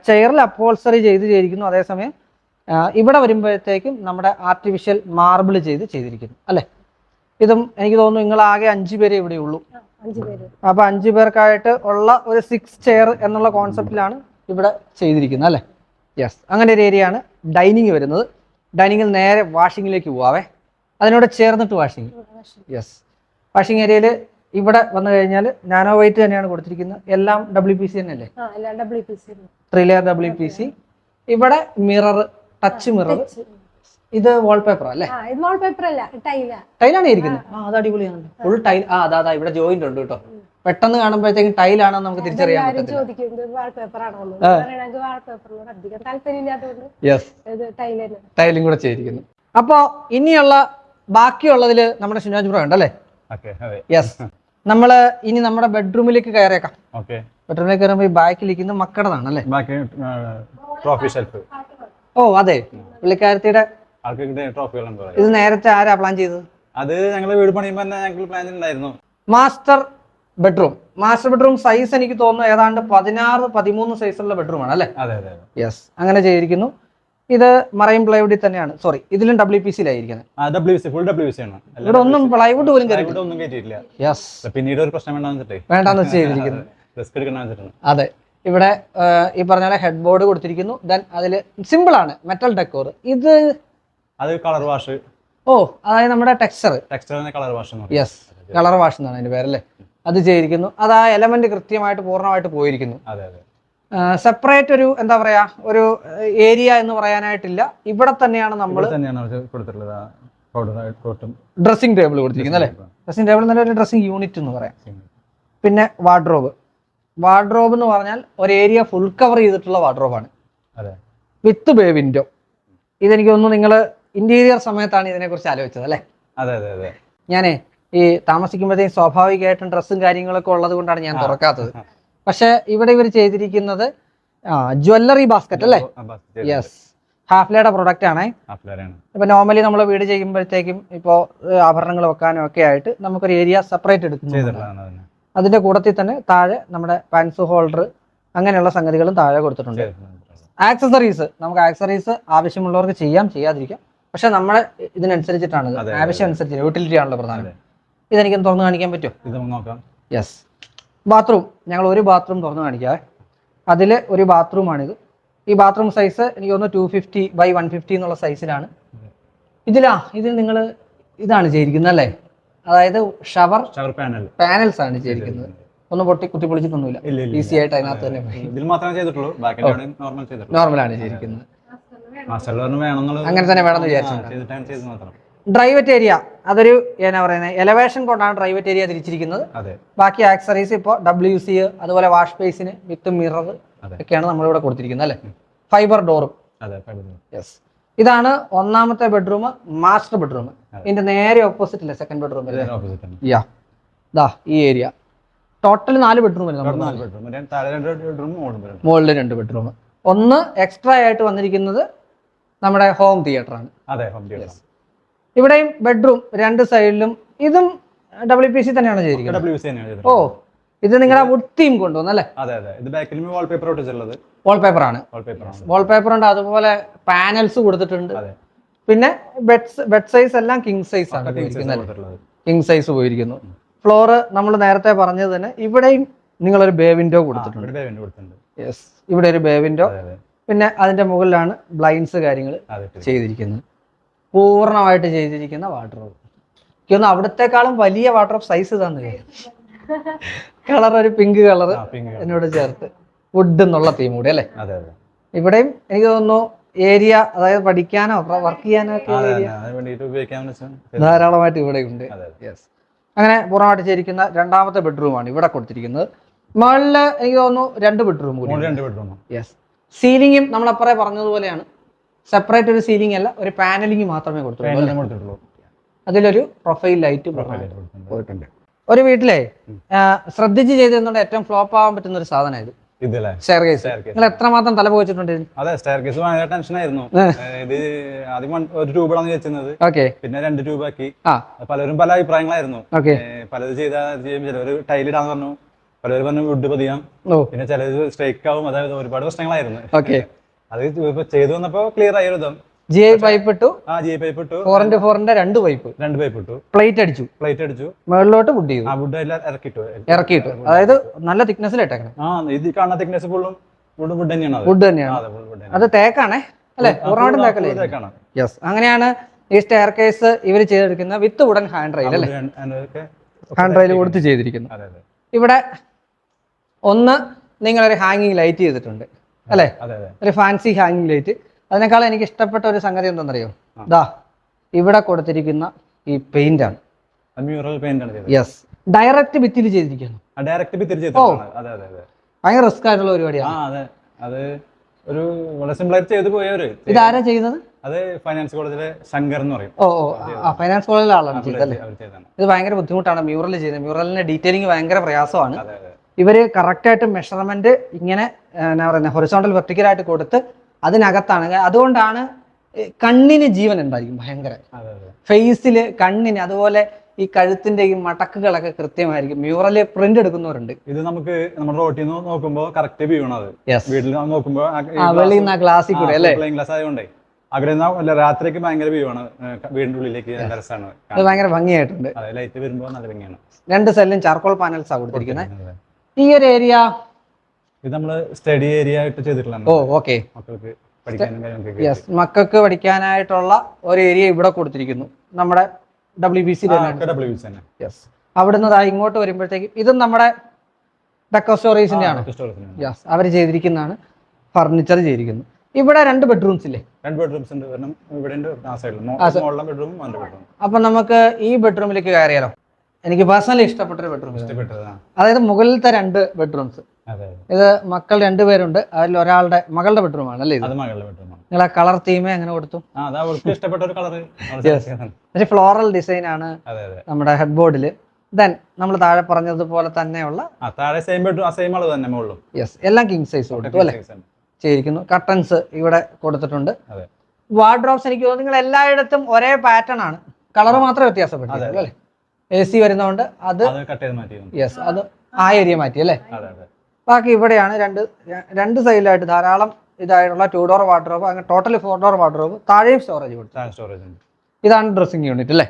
ചെയറിൽ അപ്പോൾസറി ചെയ്ത് ചെയ്തിരിക്കുന്നു അതേസമയം. ഇവിടെ വരുമ്പോഴത്തേക്കും നമ്മുടെ ആർട്ടിഫിഷ്യൽ മാർബിൾ ചെയ്ത് ചെയ്തിരിക്കുന്നു. അല്ലെ? ഇതും എനിക്ക് തോന്നുന്നു നിങ്ങൾ ആകെ അഞ്ചു പേരെ ഇവിടെ ഉള്ളൂ. അപ്പൊ അഞ്ചു പേർക്കായിട്ട് ഉള്ള ഒരു സിക്സ് ചെയർ എന്നുള്ള കോൺസെപ്റ്റിലാണ് ഇവിടെ ചെയ്തിരിക്കുന്നത്. അല്ലെ? യെസ് അങ്ങനെ ഒരു ഏരിയ ആണ് ഡൈനിങ് വരുന്നത്. ഡൈനിങ്ങിൽ നേരെ വാഷിങ്ങിലേക്ക് പോവാവേ. അതിനോട് ചേർന്നിട്ട് വാഷിങ് യെസ് വാഷിംഗ് ഏരിയയിൽ ഇവിടെ വന്നു കഴിഞ്ഞാൽ നാനോ വൈറ്റ് തന്നെയാണ് കൊടുത്തിരിക്കുന്നത്. എല്ലാം ഡബ്ല്യു പി സി തന്നെയല്ലേ? Three layer W P C ഇവിടെ മിറർ ടച്ച് മിറർ ഇത് വാൾപേപ്പർ അല്ലേ? ആ ഇത് വാൾ പേപ്പർ അല്ല ടൈല ടൈലാണ് ഇരിക്കുന്നത്. ആ അത് അടിപൊളിയാണ്. ഫുൾ ടൈൽ ആ അതാ അതാ ഇവിടെ ജോയിന്റ് ഉണ്ട് കേട്ടോ. പെട്ടെന്ന് കാണുമ്പോഴത്തേക്കും ടൈലാണെന്ന് നമുക്ക് തിരിച്ചറിയാൻ പേപ്പർ ആണോ ടൈൽ തന്നെ. ടൈലും കൂടെ ചെയ്തിരിക്കുന്നു. അപ്പോ ഇനിയുള്ള ബാക്കിയുള്ളതിൽ നമ്മുടെ ഷിനോജ് പ്രോ ഉണ്ടല്ലേ? യെസ് നമ്മൾ ഇനി നമ്മുടെ ബെഡ്റൂമിലേക്ക് കയറിയേക്കാം. ബെഡ്റൂമിലേക്ക് കയറുമ്പോൾ ഈ ബാക്കിലിരിക്കുന്നത് മക്കടതാണ് അല്ലേ? ട്രോഫി ഷെൽഫ് ഓ അതെ. പുള്ളിക്കാരത്തിയുടെ ഇത് നേരത്തെ ആരാ പ്ലാൻ ചെയ്തത്? അത് ഞങ്ങൾ വീട് പണിയുമ്പോൾ ഞങ്ങൾ പ്ലാൻ ചെയ്തിട്ടുണ്ടായിരുന്നു. Master bedroom master bedroom size എനിക്ക് തോന്നുന്നു ഏതാണ്ട് പതിനാറ് പതിമൂന്ന് സൈസുള്ള ബെഡ്റൂം ആണ് അല്ലേ? യെസ് അങ്ങനെ ചെയ്തിരിക്കുന്നു. ഇത് മറൈൻ പ്ലൈവുഡിൽ തന്നെയാണ്. സോറി ഇതിലും ഡബ്ല്യു പി സിയിലായിരിക്കുന്നത് ഇവിടെ ഒന്നും പ്ലൈവുഡ് പോലും കയറി ഇവിടെ ഒന്നും കയറ്റിയിട്ടില്ല. യെസ് പിന്നീട് ഒരു പ്രശ്നം വേണ്ടാന്ന് വെച്ച് ചെയ്തിരിക്കുന്നു. റിസ്ക് എടുക്കണമെന്ന് വെച്ചിട്ടുണ്ട്. അതെ. ഇവിടെ ഈ പറഞ്ഞ ഹെഡ് ബോർഡ് കൊടുത്തിരിക്കുന്നു. ദെൻ അതിൽ സിമ്പിൾ ആണ് മെറ്റൽ ഡെക്കോർ ഇത് അത് കളർ വാഷ് ഓ അതായത് നമ്മുടെ texture texture colour wash yes colour wash എന്നാണ് അതിന്റെ പേരല്ലേ? അത് ചെയ്തിരിക്കുന്നു. അത് ആ എലമെന്റ് കൃത്യമായിട്ട് പൂർണമായിട്ട് പോയിരിക്കുന്നു. അതെ അതെ. സെപ്പറേറ്റ് ഒരു എന്താ പറയാ ഒരു ഏരിയ എന്ന് പറയാനായിട്ടില്ല. ഇവിടെ തന്നെയാണ് നമ്മൾ ഡ്രസ്സിംഗ് ടേബിൾ കൊടുത്തിരിക്കുന്നത് അല്ലേ? ഡ്രസ്സിംഗ് ടേബിൾ എന്നല്ല ഒരു ഡ്രസ്സിംഗ് യൂണിറ്റ് എന്ന് പറയാം. പിന്നെ വാർഡ്രോബ് വാർഡ്രോബ് എന്ന് പറഞ്ഞാൽ ഒരു ഏരിയ ഫുൾ കവർ ചെയ്തിട്ടുള്ള വാർഡ്രോബാണ് അതെ. വിത്ത് ബേ വിൻഡോ ഇതെനിക്ക് തോന്നുന്നു നിങ്ങൾ ഇന്റീരിയർ സമയത്താണ് ഇതിനെക്കുറിച്ച് ആലോചിച്ചത് അല്ലേ? അതെ അതെ അതെ. ഞാനേ ഈ താമസിക്കുമ്പോഴത്തേക്കും സ്വാഭാവികമായിട്ടും ഡ്രസ്സും കാര്യങ്ങളൊക്കെ ഉള്ളത് കൊണ്ടാണ് ഞാൻ തുറക്കാത്തത്. പക്ഷെ ഇവിടെ ഇവർ ചെയ്തിരിക്കുന്നത് ജ്വല്ലറി ബാസ്ക്കറ്റ് അല്ലേ? യെസ് ഹാഫ്ലയുടെ പ്രൊഡക്റ്റ് ആണേ. ഇപ്പൊ നോർമലി നമ്മൾ വീട് ചെയ്യുമ്പോഴത്തേക്കും ഇപ്പോ ആഭരണങ്ങൾ വെക്കാനും ഒക്കെ ആയിട്ട് നമുക്കൊരു ഏരിയ സെപ്പറേറ്റ് എടുക്കുന്നു അതിന്റെ കൂടത്തിൽ തന്നെ താഴെ നമ്മുടെ പാൻസ് ഹോൾഡർ അങ്ങനെയുള്ള സംഗതികളും താഴെ കൊടുത്തിട്ടുണ്ട്. ആക്സസറീസ് നമുക്ക് ആക്സസറീസ് ആവശ്യമുള്ളവർക്ക് ചെയ്യാം ചെയ്യാതിരിക്കാം. പക്ഷെ നമ്മളെ ഇതിനനുസരിച്ചിട്ടാണ്. ആവശ്യം അനുസരിച്ച് യൂട്ടിലിറ്റി ആണല്ലോ പ്രധാനം. ഇതെനിക്കൊന്ന് ഇതെനിക്ക് തുറന്നു കാണിക്കാൻ പറ്റുമോ? യെസ് ബാത്റൂം ഞങ്ങൾ ഒരു ബാത്റൂം തുറന്നു കാണിക്കാം അതിൽ ഒരു ബാത്റൂമാണിത് ഈ ബാത്റൂം സൈസ് എനിക്ക് തോന്നുന്നു two fifty by one fifty എന്നുള്ള സൈസിലാണ് ഇതിലാ ഇതിൽ നിങ്ങൾ ഇതാണ് ചെയ്തിരിക്കുന്നത് അല്ലേ അതായത് ഷവർ പാനൽ പാനൽസ് ആണ് ചെയ്തിരിക്കുന്നത് ഒന്നും പൊട്ടി കുത്തി പൊളിച്ചിട്ടൊന്നുമില്ല ഈസി ആയിട്ട് അതിനകത്ത് തന്നെ ഇതിൽ മാത്രമേ ചെയ്തിട്ടുള്ളൂ നോർമലാണ് ചെയ്തിരിക്കുന്നത് അങ്ങനെ തന്നെ വേണമെന്ന് വിചാരിച്ചു ഡ്രൈവറ്റ് ഏരിയ അതൊരു എന്നാ പറയുന്നത് എലവേഷൻ കൊണ്ടാണ് പ്രൈവറ്റ് ഏരിയ തിരിച്ചിരിക്കുന്നത്. ബാക്കി ആക്സറീസ് ഇപ്പോൾ ഡബ്ല്യു സി അതുപോലെ വാഷ് ബേസിന് വിത്ത് മിറർ. ഒക്കെയാണ് നമ്മളിവിടെ കൊടുത്തിരിക്കുന്നത് അല്ലേ? ഫൈബർ ഡോറും. യെസ് ഇതാണ് ഒന്നാമത്തെ ബെഡ്റൂം മാസ്റ്റർ ബെഡ്റൂം ഇതിന്റെ നേരെ ഓപ്പോസിറ്റ് അല്ലേ സെക്കൻഡ് ബെഡ്റൂം യാ ദാ ഈ ഏരിയ ടോട്ടൽ നാല് ബെഡ്റൂം മുകളിൽ രണ്ട് ബെഡ്റൂം ഒന്ന് എക്സ്ട്രാ ആയിട്ട് വന്നിരിക്കുന്നത് നമ്മുടെ ഹോം തിയേറ്റർ ആണ്. അതെ ഹോം തിയേറ്റർ ഇവിടെയും ബെഡ്റൂം രണ്ട് സൈഡിലും ഇതും ഡബ്ല്യു പി സി തന്നെയാണ് ചെയ്തിരിക്കുന്നത്. ഓ ഇത് നിങ്ങളുടെ വുഡ് തീം കൊണ്ടുവന്നു അല്ലേ? അതെ അതെ. ഇത് വാൾപേപ്പർ ഒട്ടിച്ചുള്ളത് വാൾപേപ്പർ ആണ് വാൾപേപ്പർ ഉണ്ട് അതുപോലെ പാനൽസ് കൊടുത്തിട്ടുണ്ട്. പിന്നെ ബെഡ് ബെഡ് സൈസ് എല്ലാം കിങ് സൈസ് ആണ് കിങ് സൈസ് പോയിരിക്കുന്നു ഫ്ലോറ് നമ്മൾ നേരത്തെ പറഞ്ഞത് തന്നെ ഇവിടെയും നിങ്ങളൊരു ബേ വിൻഡോ കൊടുത്തിട്ടുണ്ട്. യെസ് ഇവിടെ ഒരു ബേ വിൻഡോ പിന്നെ അതിന്റെ മുകളിലാണ് ബ്ലൈൻസ് കാര്യങ്ങൾ ചെയ്തിരിക്കുന്നത്. പൂർണമായിട്ട് ചെയ്തിരിക്കുന്ന വാട്ടർ വാട്ടർഡ്രോപ്പ് എനിക്കൊന്ന് അവിടത്തെക്കാളും വലിയ വാട്ടർ വാട്ടർഡ്രോപ്പ് സൈസ് തന്നെ കളർ ഒരു പിങ്ക് കളർ. എന്നോട് ചേർത്ത്. വുഡ് എന്നുള്ള തീം കൂടി അല്ലേ? ഇവിടെയും എനിക്ക് തോന്നുന്നു ഏരിയ അതായത് പഠിക്കാനോ വർക്ക് ചെയ്യാനോ ഒക്കെ ധാരാളമായിട്ട് ഇവിടെ ഉണ്ട്. യെസ് അങ്ങനെ പൂർണമായിട്ട് ചേരിക്കുന്ന രണ്ടാമത്തെ ബെഡ്റൂമാണ് ഇവിടെ കൊടുത്തിരിക്കുന്നത്. മുകളിൽ എനിക്ക് തോന്നുന്നു രണ്ട് ബെഡ്റൂം കൂടി യെസ് സീലിംഗും നമ്മളപ്പറേ പറഞ്ഞതുപോലെയാണ്. സെപ്പറേറ്റ് ഒരു സീലിംഗ് അല്ല ഒരു പാനലിംഗ് മാത്രമേ കൊടുത്തിട്ടുള്ളൂ അതിലൊരു പ്രൊഫൈൽ ലൈറ്റ് പ്രൊഫൈൽ കൊടുത്തിട്ടുണ്ട്. പോയിട്ടുണ്ട്. ഒരു വീട്ടിലെ ശ്രദ്ധിച്ച് ചെയ്തതുകൊണ്ട് ഏറ്റവും ഫ്ലോപ്പ് ആവാൻ പറ്റുന്ന ഒരു സാധനം ഇത്. നിങ്ങൾ എത്രമാത്രം തല അതെ സ്റ്റെയർ കേസ് ഭയങ്കര ടെൻഷൻ ആയിരുന്നു. ഇത് ആദ്യം ഒരു വെച്ചിരുന്നത്. ഓക്കെ പിന്നെ രണ്ട് രൂപ ആക്കി പലരും പല അഭിപ്രായങ്ങളായിരുന്നു. പലത് ചെയ്താൽ ചെയ്യും ചിലവർ ടൈലിടാന്ന് പറഞ്ഞു. പലരും പറഞ്ഞു വുഡ് പതിയാം. ഓ. പിന്നെ ചിലത് സ്ട്രൈക്ക് ആവും. അതായത് ഒരുപാട് പ്രശ്നങ്ങളായിരുന്നു. ഓക്കെ അത് ഇപ്പൊ ചെയ്തു വന്നപ്പോ ക്ലിയർ ആയി ഒരു വിധം ജി ഐ പൈപ്പ് ഇട്ടു. ആ ജി പൈപ്പ് ഇട്ടു. ഇന്റു ഫോറിന്റെ രണ്ട് പൈപ്പ് രണ്ട് പൈപ്പ് ഇട്ടു. പ്ലേറ്റ് അടിച്ചു. പ്ലേറ്റ് അടിച്ചു. മുകളിലോട്ട് വുഡ് ചെയ്തു. ആ വുഡ് എല്ലാം ഇറക്കിട്ടു ഇറക്കിട്ടു അതായത് നല്ല തിക്നെസ്സിൽ ഇട്ടേക്കണം. ആ ഇത് കാണുന്ന തിക്നെസ് ഫുള്ളും വുഡ് വുഡ് തന്നെയാണ് അത്. വുഡ് തന്നെയാണ്. അതെ തേക്കാണേ. അല്ലെ? പൂർണമായിട്ടും തേക്കല്ലേ യെസ് അങ്ങനെയാണ് ഈ സ്റ്റെയർ കേസ് ഇവർ ചെയ്തെടുക്കുന്ന വിത്ത് ഉടൻ ഹാൻഡ് റെയിൽ അല്ലേ? ഹാൻഡ് റെയിൽ കൊടുത്ത് ചെയ്തിരിക്കുന്നു. ഇവിടെ ഒന്ന് നിങ്ങളൊരു ഹാങ്ങിങ് ലൈറ്റ് ചെയ്തിട്ടുണ്ട്. അല്ലേ? ഒരു ഫാൻസി ഹാങ്ങിങ് ലൈറ്റ് അതിനേക്കാൾ എനിക്ക് ഇഷ്ടപ്പെട്ട ഒരു സംഗതി എന്താണെന്നറിയോ ദാ ഇവിടെ കൊടുത്തിരിക്കുന്ന ഈ പെയിന്റ് ആണ്. യെസ് ഡയറക്റ്റ് ഭിത്തിയിൽ ചെയ്തിരിക്കുന്നു. ഡയറക്റ്റ് ഭയങ്കര റിസ്ക് ആയിട്ടുള്ള പരിപാടിയാണ്. അതെ. ഒരു വളരെ സിമ്പിൾ ആയിട്ട് ചെയ്തു പോയവര്. ഇതാരാ ചെയ്യുന്നത് അത് ഫൈനാൻസ് കോളേജിലെ ശങ്കർ എന്ന് പറയും. ഓ ഫൈനാൻസ് കോളേജിലെ ആളാണ് ചെയ്തത് ഇത് ഭയങ്കര ബുദ്ധിമുട്ടാണ് മ്യൂറൽ ചെയ്യുന്നത് മ്യൂറലിന്റെ ഡീറ്റെയിലിംഗ് ഭയങ്കര പ്രയാസമാണ്. ഇവർ കറക്റ്റായിട്ട് മെഷർമെന്റ് ഇങ്ങനെ എന്നാ പറയുന്നത് ഹൊറിസോണ്ടൽ വെർട്ടിക്കലായിട്ട് കൊടുത്ത് അതിനകത്താണ്. അതുകൊണ്ടാണ് കണ്ണിന് ജീവൻ ഉണ്ടായിരിക്കും ഭയങ്കര. ഫേസിൽ കണ്ണിന് അതുപോലെ ഈ കഴുത്തിന്റെ ഈ മടക്കുകളൊക്കെ കൃത്യമായിരിക്കും. Mural print എടുക്കുന്നവരുണ്ട്. ഇത് നമുക്ക് നമ്മുടെ റോട്ടിൽ നിന്ന് നോക്കുമ്പോൾ കറക്റ്റ് വ്യൂ ആണ് അത്. വീട്ടിൽ നോക്കുമ്പോൾ വെളിയിൽ നിന്ന് ഗ്ലാസ്സിൽ കൂടെ അല്ലേ? ഗ്ലാസ് ആയതുകൊണ്ടേ. അവിടെ നിന്ന് അല്ല രാത്രിക്ക് ഭയങ്കര വ്യൂ ആണ്. വീടിന്റെ ഉള്ളിലേക്ക് രസമാണ് അത് ഭയങ്കര ഭംഗിയായിട്ടുണ്ട്. ലൈറ്റ് വരുമ്പോൾ നല്ല ഭംഗിയാണ്. രണ്ട് സെല്ലും ചാർക്കോൾ പാനൽസ് ആണ് കൊടുത്തിരിക്കുന്നത്. ഈ ഒരു ഏരിയ ഇത് നമ്മൾ സ്റ്റഡി ഏരിയ ആയിട്ട് ചെയ്തിട്ടുള്ളതാണ്. ഓ ഓക്കെ മക്കൾക്ക് പഠിക്കാനും കാര്യങ്ങളൊക്കെ യെസ് മക്കൾക്ക് പഠിക്കാനായിട്ടുള്ള ഒരു ഏരിയ ഇവിടെ കൊടുത്തിരിക്കുന്നു. നമ്മുടെ W B C W B തന്നെ. യെസ് അവിടുന്ന് ദാ ഇങ്ങോട്ട് വരുമ്പോഴത്തേക്കും ഇതും നമ്മുടെ ഡെക്കോ സ്റ്റോറീസിന്റെ ആണ്. യെസ് അവർ ചെയ്തിരിക്കുന്നതാണ്. ഫർണിച്ചർ ചെയ്തിരിക്കുന്നു. ഇവിടെ രണ്ട് ബെഡ്റൂംസ് ഇല്ലേ? രണ്ട് ബെഡ്റൂംസ് ഉണ്ട്. ഇവിടെ ആ സൈഡിൽ ബെഡ്റൂം അപ്പൊ നമുക്ക് ഈ ബെഡ്റൂമിലേക്ക് കയറിയാലോ? എനിക്ക് പേഴ്സണലി ഇഷ്ടപ്പെട്ട ഒരു ബെഡ്റൂം അതായത് മുകളിലത്തെ രണ്ട് ബെഡ്റൂംസ് ഇത് മക്കൾ രണ്ടുപേരുണ്ട് അതിൽ ഒരാളുടെ മകളുടെ ബെഡ്റൂം ആണ് അല്ലേ ഇത്? നിങ്ങൾ ആ കളർ തീമേ എങ്ങനെ കൊടുത്തു? പക്ഷേ ഫ്ലോറൽ ഡിസൈൻ ആണ്. നമ്മുടെ ഹെഡ് ബോർഡിൽ ദെൻ നമ്മൾ താഴെ പറഞ്ഞതുപോലെ തന്നെയുള്ള യെസ് എല്ലാം കിങ് സൈസ് കൊടുത്തു അല്ലേ. ചെയ്തിരിക്കുന്നു. കട്ടൻസ് ഇവിടെ കൊടുത്തിട്ടുണ്ട്. വാർഡ്രോബ്സ് എനിക്ക് തോന്നുന്നു നിങ്ങൾ എല്ലായിടത്തും ഒരേ പാറ്റേൺ ആണ്. കളർ മാത്രമേ വ്യത്യാസപ്പെട്ടു അല്ലേ? എ സി വരുന്നതുകൊണ്ട് അത് കട്ട് ചെയ്ത് യെസ് അത് ആ ഏരിയ മാറ്റി അല്ലേ? ബാക്കി ഇവിടെയാണ് രണ്ട് രണ്ട് സൈഡിലായിട്ട് ധാരാളം ഇതായിട്ടുള്ള ടു ഡോർ വാർഡ്രോബ് അങ്ങനെ ടോട്ടലി ഫോർ ഡോർ വാർഡ്രോബ് താഴെയും സ്റ്റോറേജ് കൊടുത്തു. താഴെ സ്റ്റോറേജ് ഇതാണ് ഡ്രസ്സിംഗ് യൂണിറ്റ് അല്ലേ?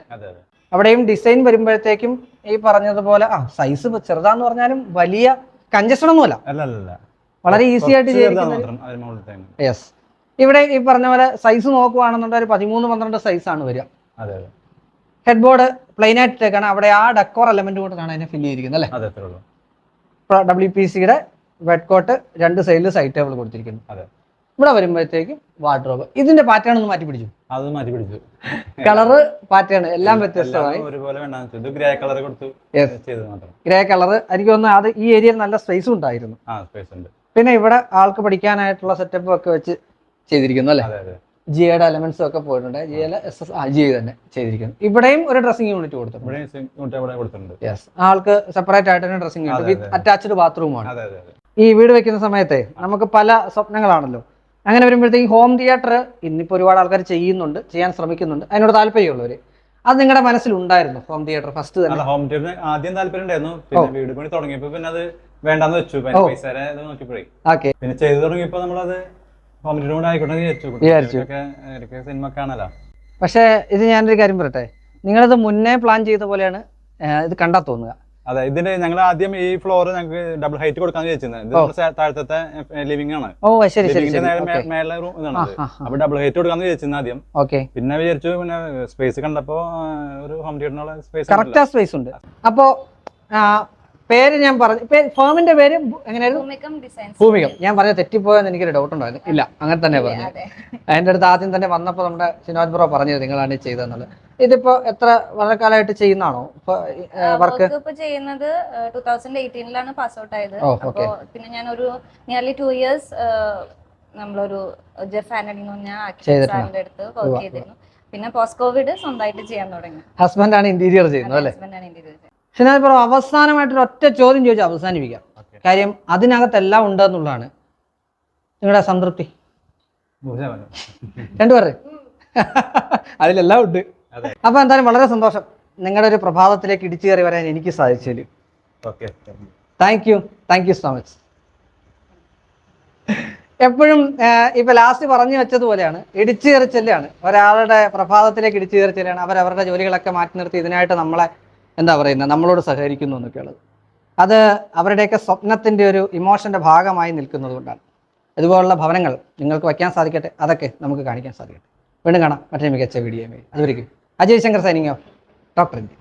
അവിടെയും ഡിസൈൻ വരുമ്പോഴത്തേക്കും ഈ പറഞ്ഞതുപോലെ ആ സൈസ് ചെറുതാന്ന് പറഞ്ഞാലും വലിയ കഞ്ചഷൻ ഒന്നുമല്ല. വളരെ ഈസി ആയിട്ട് യെസ് ഇവിടെ ഈ പറഞ്ഞ പോലെ സൈസ് നോക്കുവാണെന്നുണ്ടെങ്കിൽ പതിമൂന്ന് പന്ത്രണ്ട് സൈസ് ആണ് വരിക. ഹെഡ് ബോർഡ് പ്ലെയിൻ ആയിട്ടേക്കാണ് അവിടെ ആ ഡെക്കോർ എലമെന്റ് കൊണ്ടാണ് അതിനെ ഫില്ല് ചെയ്തിരിക്കുന്നത് അല്ലേ? ഡബ്ല്യു പി സിയുടെ വെഡ് കോട്ട് രണ്ട് സൈഡിൽ സൈഡ് ടേബിൾ കൊടുത്തിരിക്കുന്നു. ഇവിടെ വരുമ്പോഴത്തേക്കും വാർഡ്രോബ് ഇതിന്റെ പാറ്റേൺ ഒന്ന് മാറ്റി പിടിച്ചു അത് മാറ്റി പിടിച്ചു കളറ് പാറ്റേൺ എല്ലാം വ്യത്യസ്തമായി. ഒരുപോലെ ഗ്രേ കളർ കൊടുത്തു. ഗ്രേ കളർ എനിക്ക് തോന്നുന്നു അത് ഈ ഏരിയയിൽ നല്ല സ്പേസും ഉണ്ടായിരുന്നു. പിന്നെ ഇവിടെ ആൾക്ക് പഠിക്കാനായിട്ടുള്ള സെറ്റപ്പ് ഒക്കെ വെച്ച് ചെയ്തിരിക്കുന്നു അല്ലേ? ജിയുടെ എലമെന്റ്സും ഒക്കെ പോയിട്ടുണ്ട്. ജിയുടെ എസ് എസ് ആ ജി തന്നെ ചെയ്തിരിക്കുന്നു. ഇവിടെയും ഒരു ഡ്രസ്സിംഗ് യൂണിറ്റ് കൊടുത്തിട്ടുണ്ട്. യെസ് ആൾക്ക് സെപ്പറേറ്റ് ആയിട്ട് തന്നെ ഡ്രസ്സിംഗ് യൂണിറ്റ് വിത്ത്. അറ്റാച്ച്ഡ് ബാത്റൂമാണ് ഈ വീട് വെക്കുന്ന സമയത്തെ നമുക്ക് പല സ്വപ്നങ്ങളാണല്ലോ. അങ്ങനെ വരുമ്പോഴത്തേക്കും ഹോം തിയേറ്റർ ഇന്നിപ്പോൾ ഒരുപാട് ആൾക്കാർ ചെയ്യുന്നുണ്ട് ചെയ്യാൻ ശ്രമിക്കുന്നുണ്ട്. അതിനോട് താല്പര്യമുള്ളവർ അത് നിങ്ങളുടെ മനസ്സിലുണ്ടായിരുന്നു ഹോം തിയേറ്റർ ഫസ്റ്റ് തന്നെ? ഹോം തിയേറ്റർ ആദ്യം താല്പര്യം ഉണ്ടായിരുന്നു. പിന്നെ വീട് പണി തുടങ്ങിയപ്പോ പിന്നെ അത് വേണ്ടാന്ന് വെച്ചു. പൈസ പിന്നെ ചെയ്തു തുടങ്ങിയപ്പോ നമ്മളത് വിചാരിച്ചു. പക്ഷേ ഇത് ഞാനൊരു കാര്യം പറയട്ടെ? നിങ്ങളിത് മുന്നേ പ്ലാൻ ചെയ്ത പോലെയാണ് ഇത് കണ്ടാ തോന്നുക. അതെ ഇതിന്റെ ഞങ്ങൾ ആദ്യം ഈ ഫ്ലോർ ഞങ്ങൾക്ക് ഡബിൾ ഹൈറ്റ് കൊടുക്കാന്ന് വിചാരിച്ചിരുന്നത് താഴത്തെ ലിവിംഗ് ആണ്. ഓ ശരി ശരി മേലെ റൂം ഇതാണ്. അപ്പൊ ഡബിൾ ഹൈറ്റ് കൊടുക്കാന്ന് വിചാരിച്ചിരുന്നു ആദ്യം. ഓക്കെ. പിന്നെ വിചാരിച്ചു പിന്നെ സ്പേസ് കണ്ടപ്പോ ഒരു ഹോം തിയേറ്ററിനുള്ള സ്പേസ് കറക്റ്റ് സ്പേസ് ഉണ്ട്. അപ്പോൾ പേര് ഞാൻ പറഞ്ഞു ഫേമിന്റെ പേര് എങ്ങനെയായിരുന്നു? ഭൂമികം ഞാൻ പറഞ്ഞ തെറ്റിപ്പോയെന്ന് എനിക്കൊരു ഡൗട്ട് ഉണ്ടായിരുന്നു ഇല്ല അങ്ങനെ തന്നെ പറഞ്ഞു. അതിന്റെ അടുത്ത് ആദ്യം തന്നെ വന്നപ്പോൾ നമ്മുടെ സിനോജ് ബ്രോ പറഞ്ഞത് നിങ്ങളാണ് ചെയ്തതെന്നുള്ളത്. ഇതിപ്പോ എത്ര വളരെ കാലമായിട്ട് ചെയ്യുന്നതാണോ വർക്ക് ഇപ്പൊ ചെയ്യുന്നത് ടൂ തൗസൻഡ് എയ്റ്റീനിലാണ് പാസ് ഔട്ട് ആയത്. പിന്നെ ഞാൻ ഒരു നിയർലി ടു ഇയേഴ്സ് നമ്മളൊരു ജെഫ് ആന്റണി എന്ന് പറഞ്ഞ അടുത്ത് വർക്ക് ചെയ്തിരുന്നു. പിന്നെ പോസ്റ്റ് കോവിഡ് സ്വന്തമായിട്ട് ചെയ്യാൻ തുടങ്ങി. ഹസ്ബൻഡ് ആണ് ഇന്റീരിയർ ചെയ്യുന്നത് അല്ലേ? ഷിനോജ് ബ്രോ ഒരു ഒറ്റ ചോദ്യം ചോദിച്ച് അവസാനിപ്പിക്കാം. കാര്യം അതിനകത്തെല്ലാം ഉണ്ടെന്നുള്ളതാണ് നിങ്ങളുടെ സംതൃപ്തി. രണ്ടുപേരുടെ അതിലെല്ലാം ഉണ്ട്. അപ്പൊ എന്തായാലും വളരെ സന്തോഷം നിങ്ങളുടെ ഒരു പ്രഭാതത്തിലേക്ക് ഇടിച്ചു കയറി വരാൻ എനിക്ക് സാധിച്ചതിൽ thank you thank you so much എപ്പോഴും ഇപ്പൊ ലാസ്റ്റ് പറഞ്ഞു വെച്ചതുപോലെയാണ് ഇടിച്ചു കയറിച്ചെല്ലാണ് ഒരാളുടെ പ്രഭാതത്തിലേക്ക് ഇടിച്ചു കയറിച്ചെല്ലാണ് അവരവരുടെ ജോലികളൊക്കെ മാറ്റി നിർത്തി ഇതിനായിട്ട് നമ്മളെ എന്താ പറയുന്നത്? നമ്മളോട് സഹകരിക്കുന്നു എന്നൊക്കെയുള്ളത്. അത് അവരുടെയൊക്കെ സ്വപ്നത്തിന്റെ ഒരു ഇമോഷന്റെ ഭാഗമായി നിൽക്കുന്നത് കൊണ്ടാണ്. ഇതുപോലുള്ള ഭവനങ്ങൾ നിങ്ങൾക്ക് വയ്ക്കാൻ സാധിക്കട്ടെ? അതൊക്കെ നമുക്ക് കാണിക്കാൻ സാധിക്കട്ടെ. വീണ്ടും കാണാം മറ്റൊരു മികച്ച വീഡിയോയുമായി. അതുവരെയും Ajay Shankar signing off doctor India